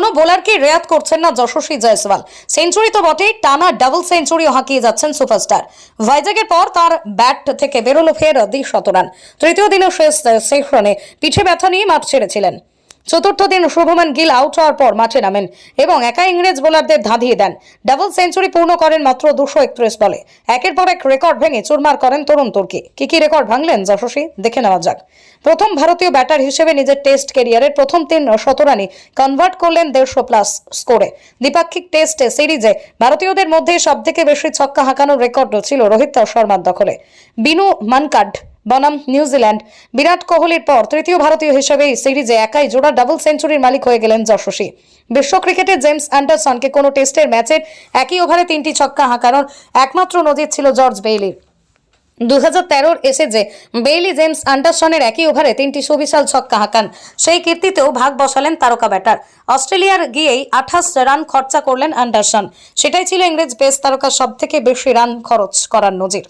কোনো বোলারকে রেয়াত করছেন না যশস্বী জয়সওয়াল। সেঞ্চুরি তো বটেই, টানা ডাবল সেঞ্চুরিও হাঁকিয়ে যাচ্ছেন সুপারস্টার। ভাইজাগের পর তার ব্যাট থেকে বেরোলো ফের দ্বিশত রান। তৃতীয় দিনের শেষ সেশনে পিঠে ব্যথা নিয়ে মাঠ ছেড়েছিলেন। চতুর্থ দিন শুভমান গিল আউট হওয়ার পর মাঠে নামেন এবং একা ইংরেজ বোলারদের ধাঁধিয়ে দেন। ডাবল সেঞ্চুরি পূর্ণ করেন মাত্র দুশো একত্রিশ বলে। একের পর এক রেকর্ড ভেঙে চুরমার করেন তরুণ তুর্কি। কি কি রেকর্ড ভাঙলেন যশস্বী? দেখে নেওয়া যাক। প্রথম ভারতীয় ব্যাটার হিসেবে নিজের টেস্ট কেরিয়ারের প্রথম তিন শতরানি কনভার্ট করলেন দেড়শো প্লাস স্কোরে দ্বিপাক্ষিক টেস্টে সিরিজে ভারতীয়দের মধ্যে সবথেকে বেশি ছক্কা হাঁকানোর রেকর্ড ছিল রোহিত শর্মার দখলে। বিনু মানকাড বনাম নিউজিল্যান্ড বিরাট কোহলির পর তৃতীয় ভারতীয় হিসেবে সিরিজে একাই জোড়া ডাবল সেঞ্চুরির মালিক হয়ে গেলেন যশস্বী। বিশ্ব ক্রিকেটে জেমস অ্যান্ডারসনকে কোনো টেস্টের ম্যাচের একই ওভারে তিনটি ছক্কা হাঁকানোর একমাত্র নজির ছিল জর্জ বেইলির। দু হাজার তেরোর এসেজে বেইলি জেমস অ্যান্ডারসনের একই ওভারে তিনটি সুবিশাল ছক্কা হাঁকান। সেই কীর্তিতেও ভাগ বসালেন তারকা ব্যাটার। অস্ট্রেলিয়ার গিয়েই আঠাশ রান খরচা করলেন অ্যান্ডারসন। সেটাই ছিল ইংরেজ পেস তারকার সব থেকে বেশি রান খরচ করার নজির।